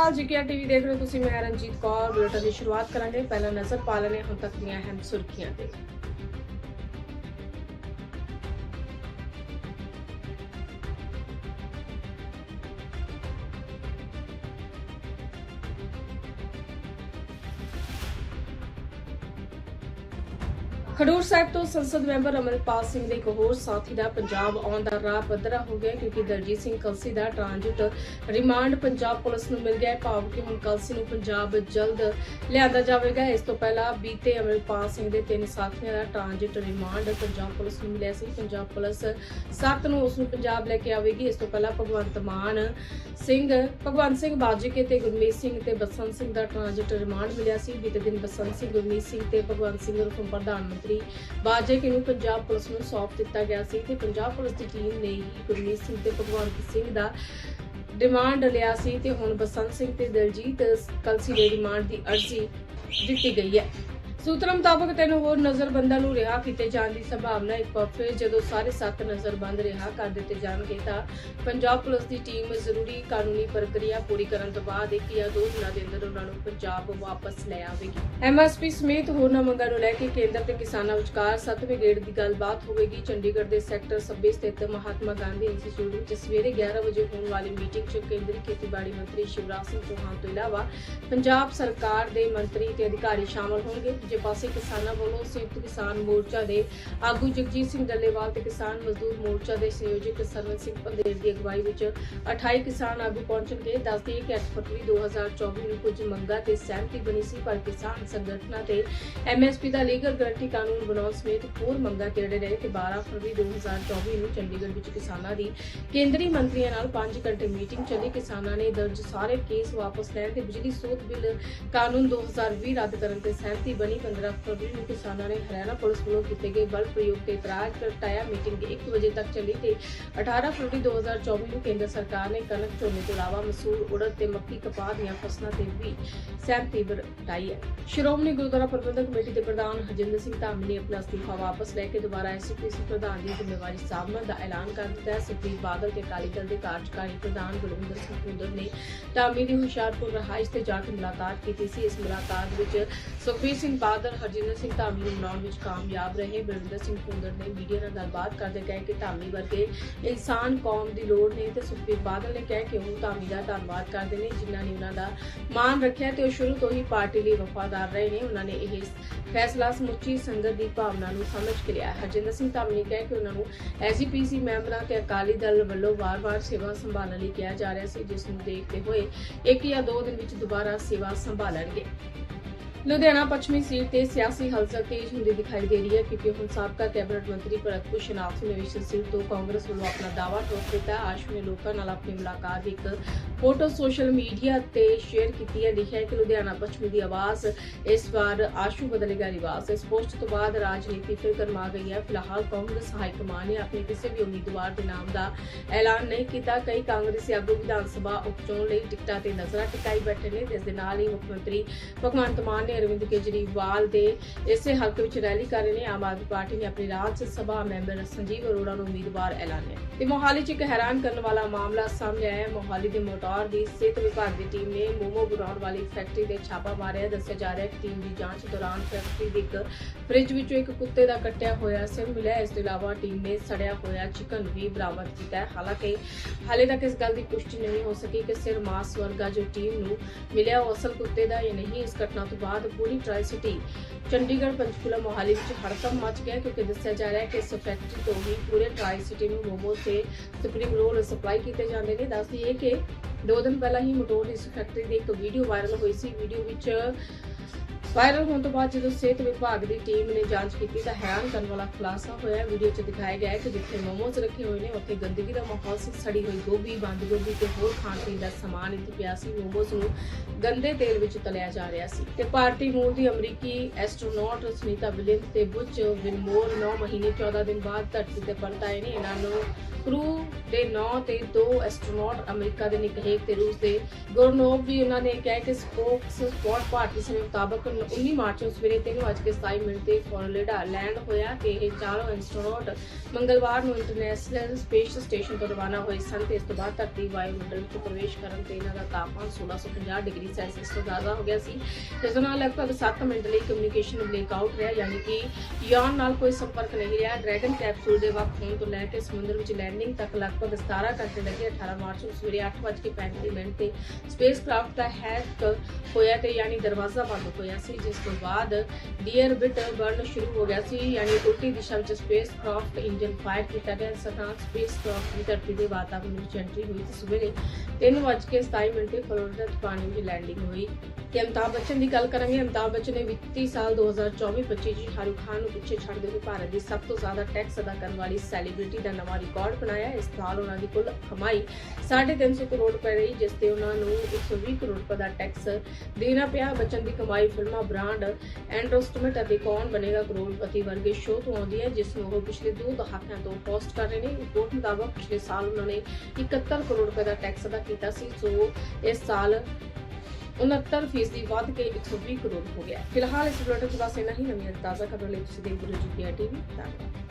ਅਕਾਲ GK TV ਦੇਖ ਰਹੇ ਹੋ ਤੁਸੀਂ, ਮੈਂ ਰਣਜੀਤ ਕੌਰ, ਬੁਲੇਟਿਨ ਦੀ ਸ਼ੁਰੂਆਤ ਕਰਾਂਗੇ। ਪਹਿਲਾਂ ਨਜ਼ਰ ਪਾ ਲੈਣੇ ਹੁਣ ਤੱਕ ਦੀਆਂ ਅਹਿਮ ਸੁਰਖੀਆਂ ਤੇ। ਖਡੂਰ ਸਾਹਿਬ ਤੋਂ ਸੰਸਦ ਮੈਂਬਰ ਅਮਰਪਾਲ ਸਿੰਘ ਦੇ ਇੱਕ ਹੋਰ ਸਾਥੀ ਦਾ ਪੰਜਾਬ ਆਉਣ ਦਾ ਰਾਹ ਪੱਧਰਾ ਹੋ ਗਿਆ ਕਿਉਂਕਿ ਦਲਜੀਤ ਸਿੰਘ ਕਲਸੀ ਦਾ ਟ੍ਰਾਂਜ਼ਿਟ ਰਿਮਾਂਡ ਪੰਜਾਬ ਪੁਲਿਸ ਨੂੰ ਮਿਲ ਗਿਆ ਹੈ। ਭਾਵ ਕਿ ਹੁਣ ਕਲਸੀ ਨੂੰ ਪੰਜਾਬ ਜਲਦ ਲਿਆਂਦਾ ਜਾਵੇਗਾ। ਇਸ ਤੋਂ ਪਹਿਲਾਂ ਬੀਤੇ ਅਮਰਪਾਲ ਸਿੰਘ ਦੇ ਤਿੰਨ ਸਾਥੀਆਂ ਦਾ ਟ੍ਰਾਂਜ਼ਿਟ ਰਿਮਾਂਡ ਪੰਜਾਬ ਪੁਲਿਸ ਨੂੰ ਮਿਲਿਆ ਸੀ। ਪੰਜਾਬ ਪੁਲਿਸ 7 ਨੂੰ ਉਸ ਨੂੰ ਪੰਜਾਬ ਲੈ ਕੇ ਆਵੇਗੀ। ਇਸ ਤੋਂ ਪਹਿਲਾਂ ਭਗਵੰਤ ਮਾਨ ਸਿੰਘ, ਭਗਵੰਤ ਸਿੰਘ ਬਾਜੀਕੇ ਤੇ ਗੁਰਮੀਤ ਸਿੰਘ ਤੇ ਬਸੰਤ ਸਿੰਘ ਦਾ ਟ੍ਰਾਂਜ਼ਿਟ ਰਿਮਾਂਡ ਮਿਲਿਆ ਸੀ। ਬੀਤੇ ਦਿਨ ਬਸੰਤ ਸਿੰਘ, ਗੁਰਮੀਤ ਸਿੰਘ ਤੇ ਭਗਵੰਤ ਸਿੰਘ ਨੂੰ ਪ੍ਰਧਾਨ ਮੰਤਰੀ ਬਾਜੀਕੇ ਨੂੰ ਪੰਜਾਬ ਪੁਲਿਸ ਨੂੰ ਸੌਂਪ ਦਿੱਤਾ ਗਿਆ ਸੀ ਤੇ ਪੰਜਾਬ ਪੁਲਿਸ ਦੀ ਟੀਮ ਨੇ ਹੀ ਗੁਰਮੀਤ ਸਿੰਘ ਤੇ ਭਗਵੰਤ ਸਿੰਘ ਦਾ ਰਿਮਾਂਡ ਲਿਆ ਸੀ ਤੇ ਹੁਣ ਬਸੰਤ ਸਿੰਘ ਤੇ ਦਲਜੀਤ ਕਲਸੀ ਦੇ ਰਿਮਾਂਡ ਦੀ ਅਰਜ਼ੀ ਦਿੱਤੀ ਗਈ ਹੈ। ਸੂਤਰਾਂ ਮੁਤਾਬਕ ਤਿੰਨ ਹੋਰ ਨਜ਼ਰਬੰਦਾਂ ਨੂੰ ਰਿਹਾ ਕੀਤੇ ਜਾਣ ਦੀ ਸੰਭਾਵਨਾ ਇੱਕ ਵਾਰ ਫਿਰ ਜਦੋਂ ਸਾਰੇ ਸੱਤ ਨਜ਼ਰਬੰਦ ਰਿਹਾ ਕਰ ਦਿੱਤੇ ਜਾਣਗੇ ਤਾਂ ਪੰਜਾਬ ਪੁਲਿਸ ਦੀ ਟੀਮ ਜ਼ਰੂਰੀ ਕਾਨੂੰਨੀ ਪ੍ਰਕਿਰਿਆ ਪੂਰੀ ਕਰਨ ਤੋਂ ਬਾਅਦ ਇੱਕ ਜਾਂ ਦੋ ਦਿਨਾਂ ਦੇ ਅੰਦਰ ਉਹਨਾਂ ਨੂੰ ਪੰਜਾਬ ਵਾਪਸ ਲੈ ਆਵੇਗੀ। ਐਮਐਸਪੀ ਸਮੇਤ ਹੋਰਨਾਂ ਮੰਗਾਂ ਨੂੰ ਲੈ ਕੇ ਕੇਂਦਰ ਤੇ ਕਿਸਾਨਾਂ ਵਿਚਕਾਰ ਸੱਤਵੇਂ ਗੇੜ ਦੀ ਗੱਲਬਾਤ ਹੋਵੇਗੀ। ਚੰਡੀਗੜ੍ਹ ਦੇ ਸੈਕਟਰ 26 ਸਥਿਤ ਮਹਾਤਮਾ ਗਾਂਧੀ ਇੰਸਟੀਚਿਊਟ ਵਿੱਚ ਸਵੇਰੇ 11 ਵਜੇ ਹੋਣ ਵਾਲੀ ਮੀਟਿੰਗ 'ਚ ਕੇਂਦਰੀ ਖੇਤੀਬਾੜੀ ਮੰਤਰੀ ਸ਼ਿਵਰਾਜ ਸਿੰਘ ਚੌਹਾਨ ਤੋਂ ਇਲਾਵਾ ਪੰਜਾਬ ਸਰਕਾਰ ਦੇ ਮੰਤਰੀ ਤੇ ਅਧਿਕਾਰੀ ਸ਼ਾਮਲ ਹੋਣਗੇ ਦੂਜੇ ਪਾਸੇ ਕਿਸਾਨਾਂ ਵੱਲੋਂ ਸੰਯੁਕਤ ਕਿਸਾਨ ਮੋਰਚਾ ਦੇ ਆਗੂ ਜਗਜੀਤ ਸਿੰਘ ਡੱਲੇਵਾਲ ਤੇ ਕਿਸਾਨ ਮਜ਼ਦੂਰ ਮੋਰਚਾ ਦੇ ਸੰਯੋਜਕ ਸਰਵਨ ਸਿੰਘ ਪੰਦੇਰ ਦੀ ਅਗਵਾਈ ਵਿੱਚ 28 ਕਿਸਾਨ ਆਗੂ ਪਹੁੰਚਣਗੇ। ਦੱਸਦੀ ਹੈ ਕਿ 8 ਫਰਵਰੀ 2024 ਨੂੰ ਕੁਝ ਮੰਗਾਂ ਤੇ ਸਹਿਮਤੀ ਬਣੀ ਸੀ, ਪਰ ਕਿਸਾਨ ਸੰਗਠਨਾਂ ਤੇ ਐਮਐਸਪੀ ਦਾ ਲੀਗਲ ਗਾਰੰਟੀ ਕਾਨੂੰਨ ਬਣਾਉਣ ਸਮੇਤ ਹੋਰ ਮੰਗਾਂ ਕਿਹੜੇ ਰਹੇ ਤੇ 12 ਫਰਵਰੀ 2024 ਨੂੰ ਚੰਡੀਗੜ੍ਹ ਵਿੱਚ ਕਿਸਾਨਾਂ ਦੀ ਕੇਂਦਰੀ ਮੰਤਰੀਆਂ ਨਾਲ 5 ਘੰਟੇ ਮੀਟਿੰਗ ਚੱਲੀ। ਕਿਸਾਨਾਂ ਨੇ ਦਰਜ ਸਾਰੇ ਕੇਸ ਵਾਪਸ ਲੈਣ ਤੇ ਬਿਜਲੀ ਸੋਧ ਬਿੱਲ ਕਾਨੂੰਨ 2020 ਰੱਦ ਕਰਨ ਤੇ ਸਹਿਮਤੀ ਬਣੀ। 15 ਫਰਵਰੀ ਨੂੰ ਕਿਸਾਨਾਂ ਨੇ ਹਰਿਆਣਾ ਪੁਲਿਸ ਵੱਲੋਂ ਕੀਤੇ ਗਏ ਬਲ ਪ੍ਰਯੋਗ ਤੇ ਇਤਰਾਜ਼ ਪ੍ਰਗਟਾਇਆ। ਮੀਟਿੰਗ 1 ਵਜੇ ਤੱਕ ਚੱਲੀ ਤੇ 18 ਫਰਵਰੀ 2024 ਨੂੰ ਕੇਂਦਰ ਸਰਕਾਰ ਨੇ ਕਣਕ ਝੋਨੇ ਤੋਂ ਇਲਾਵਾ ਮਸੂਰ, ਉੜਦ ਤੇ ਮੱਕੀ ਕਪਾਹ ਦੀਆਂ ਫਸਲਾਂ ਤੇ ਵੀ ਸਹਿਮਤੀ ਪ੍ਰਗਟਾਈ ਹੈ। ਸ਼੍ਰੋਮਣੀ ਗੁਰਦੁਆਰਾ ਪ੍ਰਬੰਧਕ ਕਮੇਟੀ ਦੇ ਪ੍ਰਧਾਨ ਹਰਜਿੰਦਰ ਸਿੰਘ ਧਾਮੀ ਨੇ ਆਪਣਾ ਅਸਤੀਫਾ ਵਾਪਸ ਲੈ ਕੇ ਦੁਬਾਰਾ ਐਸਪੀਸੀ ਪ੍ਰਧਾਨ ਦੀ ਜ਼ਿੰਮੇਵਾਰੀ ਸਾਂਭਣ ਦਾ ਐਲਾਨ ਕਰ ਦਿੱਤਾ। ਹੈ ਸੁਖਬੀਰ ਬਾਦਲ ਤੇ ਅਕਾਲੀ ਦਲ ਦੇ ਕਾਰਜਕਾਰੀ ਪ੍ਰਧਾਨ ਗੁਰਵਿੰਦਰ ਸਿੰਘ ਕੁੰਦਰ ਨੇ ਧਾਮੀ ਦੀ ਹੁਸ਼ਿਆਰਪੁਰ ਰਹਾਇਸ਼ ਤੇ ਜਾ ਕੇ ਮੁਲਾਕਾਤ ਕੀਤੀ ਸੀ। ਇਸ ਮੁਲਾਕਾਤ ਵਿੱਚ ਸੁਖਬੀਰ ਸਿੰਘ ਬਾਦਲ ਹਰਜਿੰਦਰ ਸਿੰਘ ਧਾਮੀ ਨੂੰ ਮਨਾਉਣ ਵਿੱਚ ਕਾਮਯਾਬ ਰਹੇ। ਬਲਵਿੰਦਰ ਸਿੰਘ ਕੁੰਦਰ ਨੇ ਮੀਡੀਆ ਨਾਲ ਗੱਲਬਾਤ ਕਰਦੇ ਕਹੇ ਕਿ ਧਾਮੀ ਵਰਗੇ ਇਨਸਾਨ ਕੌਮ ਦੀ ਲੋੜ ਨਹੀਂ ਤੇ ਸੁਖਬੀਰ ਬਾਦਲ ਨੇ ਕਿਹਾ ਕਿ ਉਹ ਧਾਮੀ ਦਾ ਧੰਨਵਾਦ ਕਰਦੇ ਨੇ, ਜਿਨ੍ਹਾਂ ਨੇ ਉਹਨਾਂ ਦਾ ਮਾਣ ਰੱਖਿਆ ਤੇ ਉਹ ਸ਼ੁਰੂ ਤੋਂ ਹੀ ਪਾਰਟੀ ਲਈ ਵਫਾਦਾਰ ਰਹੇ ਨੇ। ਉਹਨਾਂ ਨੇ ਇਹ ਫੈਸਲਾ ਸਮੁੱਚੀ ਸੰਗਤ ਦੀ ਭਾਵਨਾ ਨੂੰ ਸਮਝ ਕੇ ਲਿਆ। ਹਰਜਿੰਦਰ ਸਿੰਘ ਧਾਮੀ ਨੇ ਕਿਹਾ ਕਿ ਉਹਨਾਂ ਨੂੰ ਐਸਜੀਪੀਸੀ ਮੈਂਬਰਾਂ ਤੇ ਅਕਾਲੀ ਦਲ ਵੱਲੋਂ ਵਾਰ-ਵਾਰ ਸੇਵਾ ਸੰਭਾਲਣ ਲਈ ਕਿਹਾ ਜਾ ਰਿਹਾ ਸੀ, ਜਿਸ ਨੂੰ ਦੇਖਦੇ ਹੋਏ ਇੱਕ ਜਾਂ ਦੋ ਦਿਨ ਵਿੱਚ ਦੁਬਾਰਾ ਸੇਵਾ ਸੰਭਾਲਣਗੇ। ਲੁਧਿਆਣਾ ਪੱਛਮੀ ਸੀਟ ਤੇ ਸਿਆਸੀ ਹਲਚਲ ਤੇਜ਼ ਹੁੰਦੀ ਦਿਖਾਈ ਦੇ ਰਹੀ ਹੈ ਕਿਉਂਕਿ ਹੁਣ ਸਾਬਕਾ ਕੈਬਨਿਟ ਮੰਤਰੀ ਭਰਤ ਭੂਸ਼ਣ ਆਪ ਨਵੇਸ਼ਨ ਸੀਟ ਤੋਂ ਕਾਂਗਰਸ ਵੱਲੋਂ ਆਪਣਾ ਦਾਅਵਾ ਠੋਕ ਦਿੱਤਾ। ਹੈ। ਨੇ ਲੋਕਾਂ ਨਾਲ ਆਪਣੀ ਮੁਲਾਕਾਤ ਦੀ ਇੱਕ ਫੋਟੋ ਸੋਸ਼ਲ ਮੀਡੀਆ ਤੇ ਸ਼ੇਅਰ ਕੀਤੀ ਹੈ। ਲਿਖਿਆ ਕਿ ਲੁਧਿਆਣਾ ਪੱਛਮੀ ਦੀ ਆਵਾਜ਼ ਇਸ ਵਾਰ ਆਸ਼ੂ ਬਦਲੇਗਾ ਰਿਵਾਜ। ਇਸ ਪੋਸਟ ਤੋਂ ਬਾਅਦ ਰਾਜਨੀਤੀ ਫਿਰ ਗਰਮਾ ਗਈ ਹੈ। ਫਿਲਹਾਲ ਕਾਂਗਰਸ ਹਾਈ ਕਮਾਨ ਨੇ ਆਪਣੇ ਕਿਸੇ ਵੀ ਉਮੀਦਵਾਰ ਦੇ ਨਾਮ ਦਾ ਐਲਾਨ ਨਹੀਂ ਕੀਤਾ। ਕਈ ਕਾਂਗਰਸੀ ਆਗੂ ਵਿਧਾਨ ਸਭਾ ਉਪਚੋਣ ਲਈ ਟਿਕਟਾਂ ਤੇ ਨਜ਼ਰਾਂ ਟਿਕਾਈ ਬੈਠੇ ਨੇ। ਜਿਸ ਦੇ ਨਾਲ ਹੀ ਮੁੱਖ ਮੰਤਰੀ ਭਗਵੰਤ ਮਾਨ ਨੇ ਅਰਵਿੰਦ ਕੇਜਰੀਵਾਲ ਦੇ ਇਸੇ ਹਲਕੇ ਵਿੱਚ ਰੈਲੀ ਕਰ ਰਹੇ ਨੇ। ਆਮ ਆਦਮੀ ਪਾਰਟੀ ਨੇ ਆਪਣੀ ਰਾਜ ਸਭਾ ਮੈਂਬਰ ਸੰਜੀਵ ਅਰੋੜਾ ਨੂੰ ਉਮੀਦਵਾਰ ਐਲਾਨਿਆ ਤੇ ਮੋਹਾਲੀ 'ਚ ਇੱਕ ਹੈਰਾਨ ਕਰਨ ਵਾਲਾ ਮਾਮਲਾ ਸਾਹਮਣੇ ਆਇਆ ਹੈ। ਮੋਹਾਲੀ ਦੇ ਮੋਟਾਰ ਦੀ ਸਿਹਤ ਵਿਭਾਗ ਦੀ ਟੀਮ ਨੇ ਮੋਮੋ ਬਣਾਉਣ ਵਾਲੀ ਫੈਕਟਰੀ ਤੇ ਛਾਪਾ ਮਾਰਿਆ। ਦੱਸਿਆ ਜਾ ਰਿਹਾ ਹੈ ਕਿ ਟੀਮ ਦੀ ਜਾਂਚ ਦੌਰਾਨ ਫੈਕਟਰੀ ਦੇ ਇੱਕ ਫ੍ਰਿਜ ਵਿੱਚੋਂ ਇੱਕ ਕੁੱਤੇ ਦਾ ਕੱਟਿਆ ਹੋਇਆ ਸਿਰ ਮਿਲਿਆ। ਇਸ ਤੋਂ ਇਲਾਵਾ ਟੀਮ ਨੇ ਸੜਿਆ ਹੋਇਆ ਚਿਕਨ ਵੀ ਬਰਾਮਦ ਕੀਤਾ ਹੈ। ਹਾਲਾਂਕਿ ਹਾਲੇ ਤੱਕ ਇਸ ਗੱਲ ਦੀ ਪੁਸ਼ਟੀ ਨਹੀਂ ਹੋ ਸਕੀ ਕਿ ਸਿਰ, ਮਾਸ ਵਰਗਾ ਜੋ ਟੀਮ ਨੂੰ ਮਿਲਿਆ, ਉਹ ਅਸਲ ਕੁੱਤੇ ਦਾ ਜਾਂ ਨਹੀਂ। ਇਸ ਘਟਨਾ ਤੋਂ ਬਾਅਦ ਪੂਰੀ ਟਰਾਈ ਸਿਟੀ ਚੰਡੀਗੜ੍ਹ, ਪੰਚਕੂਲਾ, ਮੋਹਾਲੀ ਵਿੱਚ ਹੜਕਮ ਮਚ ਗਿਆ ਕਿਉਂਕਿ ਦੱਸਿਆ ਜਾ ਰਿਹਾ ਹੈ ਕਿ ਇਸ ਫੈਕਟਰੀ ਤੋਂ ਹੀ ਪੂਰੇ ਟਰਾਈ ਸਿਟੀ ਨੂੰ ਮੋਮੋ ਤੇ ਸਪਰਿੰਗ ਰੋਲ ਸਪਲਾਈ ਕੀਤੇ ਜਾਂਦੇ ਨੇ। ਦੱਸਦੀ ਹੈ ਕਿ ਦੋ ਦਿਨ ਪਹਿਲਾਂ ਹੀ ਮੋਟੋਰ ਇਸ ਫੈਕਟਰੀ ਦੀ ਇੱਕ ਵੀਡੀਓ ਵਾਇਰਲ ਹੋਈ ਸੀ। ਵੀਡੀਓ ਵਿੱਚ ਵਾਇਰਲ ਹੋਣ ਤੋਂ ਬਾਅਦ ਜਦੋਂ ਸਿਹਤ ਵਿਭਾਗ ਦੀ ਟੀਮ ਨੇ ਜਾਂਚ ਕੀਤੀ ਤਾਂ ਹੈਰਾਨ ਕਰਨ ਵਾਲਾ ਖੁਲਾਸਾ ਹੋਇਆ। ਵੀਡੀਓ 'ਚ ਦਿਖਾਇਆ ਗਿਆ ਹੈ ਕਿ ਜਿੱਥੇ ਮੋਮੋਜ਼ ਰੱਖੇ ਹੋਏ ਨੇ, ਉੱਥੇ ਗੰਦਗੀ ਦਾ ਮਾਹੌਲ ਸੀ, ਸੜੀ ਹੋਈ ਗੋਭੀ, ਬੰਦ ਗੋਭੀ ਤੇ ਹੋਰ ਖਾਣ ਪੀਣ ਦਾ ਸਮਾਨ ਇੱਥੇ ਪਿਆ ਸੀ। ਮੋਮੋਜ਼ ਨੂੰ ਗੰਦੇ ਤੇਲ ਵਿੱਚ ਤਲਿਆ ਜਾ ਰਿਹਾ ਸੀ। ਤੇ ਭਾਰਤੀ ਮੂਲ ਦੀ ਅਮਰੀਕੀ ਐਸਟਰੋਨੌਟ ਸੁਨੀਤਾ ਵਿਲੀਅਮਸ ਤੇ ਬੁੱਚ ਵਿਲਮੋਰ 9 ਮਹੀਨੇ 14 ਦਿਨ ਬਾਅਦ ਧਰਤੀ ਤੇ ਪਰਤ ਆਏ ਨੇ। ਇਹਨਾਂ ਨੂੰ ਕਰੂ ਦੇ 9 ਤੇ ਦੋ ਐਸਟਰੋਨੌਟ ਅਮਰੀਕਾ ਦੇ ਨਿਕ ਤੇ ਰੂਸ ਦੇ ਗੋਰਨੋਵ ਵੀ ਉਹਨਾਂ ਨੇ ਕਿਹਾ ਕਿ ਸਪੋਕਸ ਸਪੋਰਟ ਭਾਰਤੀ ਸਮੇਂ ਮੁਤਾਬਕ 19 ਮਾਰਚ ਨੂੰ ਸਵੇਰੇ 3:27 ਮਿੰਟ ਤੇ ਫਲੋਰੀਡਾ ਲੈਂਡ ਹੋਇਆ ਤੇ ਇਹ ਚਾਰੋਂ ਐਸਟ੍ਰੋਨੌਟ ਮੰਗਲਵਾਰ ਨੂੰ ਇੰਟਰਨੈਸ਼ਨਲ ਸਪੇਸ ਸਟੇਸ਼ਨ ਤੋਂ ਰਵਾਨਾ ਹੋਏ ਸਨ ਤੇ ਇਸ ਤੋਂ ਬਾਅਦ ਧਰਤੀ ਵਾਯੂਮੰਡਲ ਵਿੱਚ ਪ੍ਰਵੇਸ਼ ਕਰਨ ਤੇ ਇਹਨਾਂ ਦਾ ਤਾਪਮਾਨ 1650 ਡਿਗਰੀ ਸੈਲਸੀਅਸ ਤੋਂ ਜ਼ਿਆਦਾ ਹੋ ਗਿਆ ਸੀ। ਜਿਸ ਨਾਲ ਲਗਭਗ 7 ਮਿੰਟ ਲਈ ਕਮਿਊਨੀਕੇਸ਼ਨ ਬਲੇਕਆਊਟ ਰਿਹਾ, ਯਾਨੀ ਕਿ ਯਾਨ ਨਾਲ ਕੋਈ ਸੰਪਰਕ ਨਹੀਂ ਰਿਹਾ। ਡਰੈਗਨ ਕੈਪਸੂਲ ਦੇ ਵਕਤ ਹੋਣ ਤੋਂ ਲੈ ਕੇ ਸਮੁੰਦਰ ਵਿੱਚ ਲੈਂਡਿੰਗ ਤੱਕ ਲਗਭਗ 17 ਘੰਟੇ ਲੱਗੇ। 18 ਮਾਰਚ ਨੂੰ ਸਵੇਰੇ 8:35 ਮਿੰਟ ਤੇ ਸਪੇਸ ਕ੍ਰਾਫਟ ਦਾ ਹੈਕ ਹੋਇਆ ਤੇ ਯਾਨੀ ਦਰਵਾਜ਼ਾ ਬੰਦ ਹੋਇਆ ਸੀ। ਜਿਸ ਤੋਂ ਬਾਅਦ ਡੀਅਰ ਬਿਟ ਬਰਨ ਸ਼ੁਰੂ ਹੋ ਗਿਆ ਸੀ, ਯਾਨੀ ਉਲਟੀ ਦਿਸ਼ਾ ਵਿੱਚ ਸਪੇਸ ਕ੍ਰਾਫਟ ਇੰਜਨ ਫਾਇਰ ਕੀਤਾ ਗਿਆ। ਇਸ ਸਪੇਸ ਕ੍ਰਾਫਟ ਦੀ ਧਰਤੀ ਦੇ ਵਾਤਾਵਰਣ ਵਿੱਚ ਐਂਟਰੀ ਹੋਈ ਤੇ ਸਵੇਰੇ 3:27 ਮਿੰਟ ਤੇ ਫਲੋਰੀਡਾ ਚ ਪਾਣੀ ਵਿੱਚ ਲੈਂਡਿੰਗ ਹੋਈ। ਤੇ ਅਮਿਤਾਭ ਬੱਚਨ ਦੀ ਗੱਲ ਕਰਾਂਗੇ ਅਮਿਤਾਭ ਬੱਚਨ ਨੇ ਵਿੱਤੀ ਸਾਲ 2024-25 ਚ ਸ਼ਾਹਰੁਖ ਖਾਨ ਨੂੰ ਪਿੱਛੇ ਛੱਡਦੇ ਹੋਏ ਭਾਰਤ ਦੀ ਸਭ ਤੋਂ ਜ਼ਿਆਦਾ ਟੈਕਸ ਅਦਾ ਕਰਨ ਵਾਲੀ ਸੈਲੀਬ੍ਰਿਟੀ ਦਾ ਨਵਾਂ ਰਿਕਾਰਡ ਬਣਾਇਆ। ਇਸ ਸਾਲ ਉਹਨਾਂ ਦੀ ਕੁੱਲ ਕਮਾਈ 350 ਕਰੋੜ ਰੁਪਏ ਰਹੀ, ਜਿਸ ਤੇ ਉਹਨਾਂ ਨੂੰ 120 ਕਰੋੜ ਰੁਪਏ ਦਾ ਟੈਕਸ ਦੇਣਾ ਪਿਆ। ਬੱਚਨ ਦੀ ਕਮਾਈ ਫਿਲਮਾਂ ਬ੍ਰਾਂਡ ਐਂਡਰੋਸਟਮੈਂਟ ਅਤੇ ਕੌਣ ਬਣੇਗਾ ਕਰੋੜਪਤੀ ਵਰਗੇ ਸ਼ੋਅ ਤੋਂ ਆਉਂਦੀ ਹੈ, ਜਿਸ ਨੂੰ ਉਹ ਪਿਛਲੇ ਦੋ ਦਹਾਕਿਆਂ ਤੋਂ ਹੋਸਟ ਕਰ ਰਹੇ ਨੇ। ਰਿਪੋਰਟ ਮੁਤਾਬਕ ਪਿਛਲੇ ਸਾਲ ਉਹਨਾਂ ਨੇ 71 ਕਰੋੜ ਰੁਪਏ ਦਾ ਟੈਕਸ ਅਦਾ ਕੀਤਾ ਸੀ, ਜੋ ਇਸ ਸਾਲ 69% ਵੱਧ ਕੇ 120 ਕਰੋੜ ਹੋ ਗਿਆ। ਫਿਲਹਾਲ ਇਸ ਬੁਲੇਟਿਨ 'ਚ ਬਸ ਇੰਨਾ ਹੀ। ਨਵੀਆਂ ਤਾਜ਼ਾ ਖਬਰਾਂ ਲਈ ਤੁਸੀਂ ਦੇਖਦੇ ਰਹੋ ਜੀ ਟੀਵੀ ਧੰਨਵਾਦ।